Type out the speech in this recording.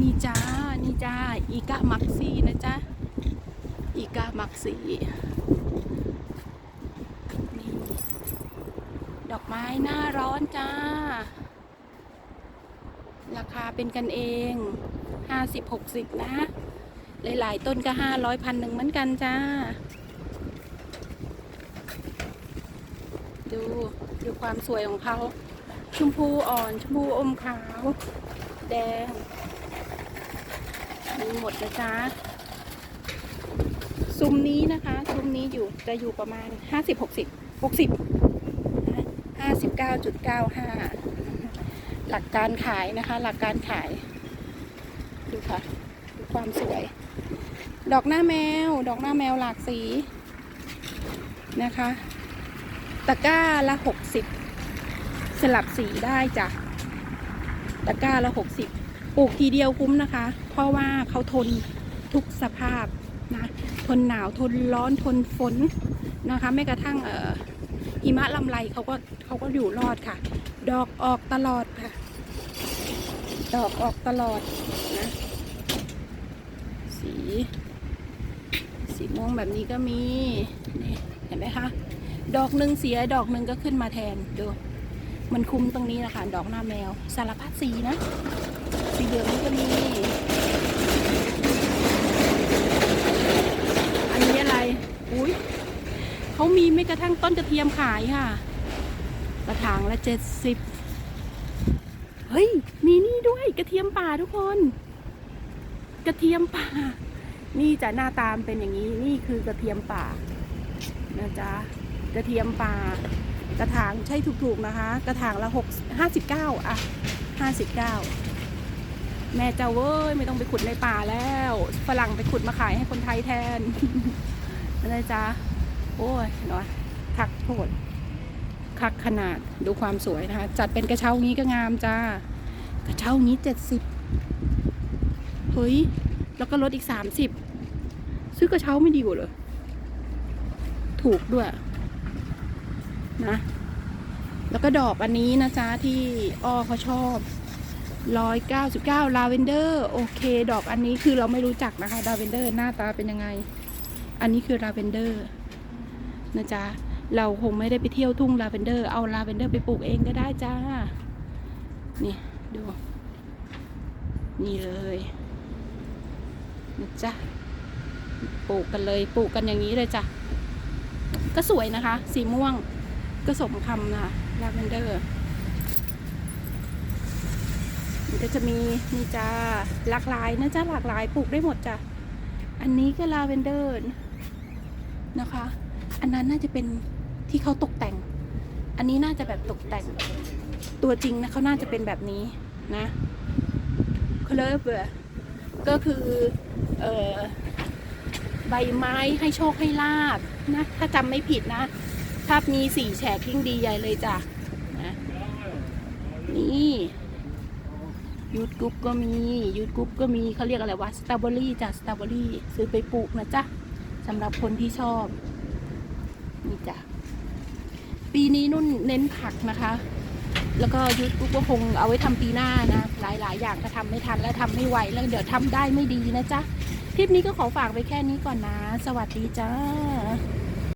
นี่จ้า นี่จ้า อีกามักซี่นะจ๊ะ อีกามักซี่นี่ ดอกไม้หน้าร้อนจ้า ราคาเป็นกันเองห้าสิบหกสิบนะ หลาย ๆ ต้นก็ห้าร้อยพันหนึ่งเหมือนกันจ้า ดู ดูความสวยของเขาชมพูอ่อน ชมพูอมขาว แดง มีหมดนะจ๊ะซุ้มนี้นะคะซุ้มนี้อยู่จะอยู่ประมาณห้าสิบหกสิบหกสิบห้าสิบเก้าจุดเก้าห้าหลักการขายนะคะ หลักการขาย ดูค่ะดูความสวย ดอกหน้าแมว ดอกหน้าแมวหลากสีนะคะ ตะกร้าละหกสิบสลับสีได้จ้ะตะกร้าละหกสิบ ปลูกทีเดียวคุ้มนะคะ เพราะว่าเขาทนทุกสภาพนะทนหนาวทนร้อนทนฝนนะคะแม้กระทั่งเอ่อหิมะลำไรเขาก็เขาก็อยู่รอดค่ะ ดอกออกตลอดค่ะ ดอกออกตลอดนะสีสีม่วงแบบนี้ก็มีนี่เห็นไหมคะดอกหนึ่งเสียดอกหนึ่งก็ขึ้นมาแทนดู มันคุ้มตรงนี้นะคะดอกหน้าแมว สารพัดสีนะ สีเหลืองนี่ก็มี อันนี้อะไร อุ้ยเขามีไม่กระทั่งต้นกระเทียมขายค่ะ กระถางละเจ็ดสิบเฮ้ย มีนี่ด้วยกระเทียมป่าทุกคน กระเทียมป่า นี่จะหน้าตามเป็นอย่างนี้ นี่คือกระเทียมป่านะจ๊ะกระเทียมป่า กระถางใช่ถูกๆนะคะ กระถางละหกห้าสิบเก้าอะห้าสิบเก้าแม่เจ้าเว้ยไม่ต้องไปขุดในป่าแล้วฝรั่งไปขุดมาขายให้คนไทยแทนอะไรจ๊ะโอ้ยเนาะคักโทษคักขนาดดูความสวยนะคะ จัดเป็นกระเช้างี้ก็งามจ้ากระเช้างี้เจ็ดสิบเฮ้ย แล้วก็ลดอีกสามสิบซื้อกระเช้าไม่ดีกว่าเหรอถูกด้วย นะ แล้วก็ดอกอันนี้นะจ๊ะที่อ้อเขาชอบร้อยเก้าสิบเก้าลาเวนเดอร์โอเค ดอกอันนี้คือเราไม่รู้จักนะคะลาเวนเดอร์หน้าตาเป็นยังไง อันนี้คือลาเวนเดอร์นะจ๊ะเราคงไม่ได้ไปเที่ยวทุ่งลาเวนเดอร์เอาลาเวนเดอร์ไปปลูกเองก็ได้จ้า นี่ดู นี่เลยนะจ๊ะปลูกกันเลยปลูกกันอย่างนี้เลยจ้ะก็สวยนะคะ สีม่วง ก็สมคำนะคะลาเวนเดอร์มันก็จะมีนี่จ้าหลากหลายนะจ๊ะหลากหลายปลูกได้หมดจ้ะอันนี้ก็ลาเวนเดอร์นะคะ อันนั้นน่าจะเป็นที่เขาตกแต่ง อันนี้น่าจะแบบตกแต่ง ตัวจริงนะเขาน่าจะเป็นแบบนี้นะเคลเบอร์ก็คือเออใบไม้ให้โชคให้ลาบนะถ้าจำไม่ผิดนะ ถ้ามีสี่แฉกยิ่งดีใหญ่เลยจ้ะนะนี่ยูดกรุ๊ปก็มียูดกรุ๊ปก็มีเขาเรียกอะไรวะสตรอเบอรี่จ้ะสตรอเบอรี่ซื้อไปปลูกนะจ๊ะสำหรับคนที่ชอบ นี่จ้ะปีนี้นุ่นเน้นผักนะคะ แล้วก็ยูทูบก็คงเอาไว้ทำปีหน้านะ หลาย ๆ อย่างก็ทำไม่ทันและทำไม่ไหวแล้วเดี๋ยวทำได้ไม่ดีนะจ๊ะคลิปนี้ก็ขอฝากไปแค่นี้ก่อนนะ สวัสดีจ้า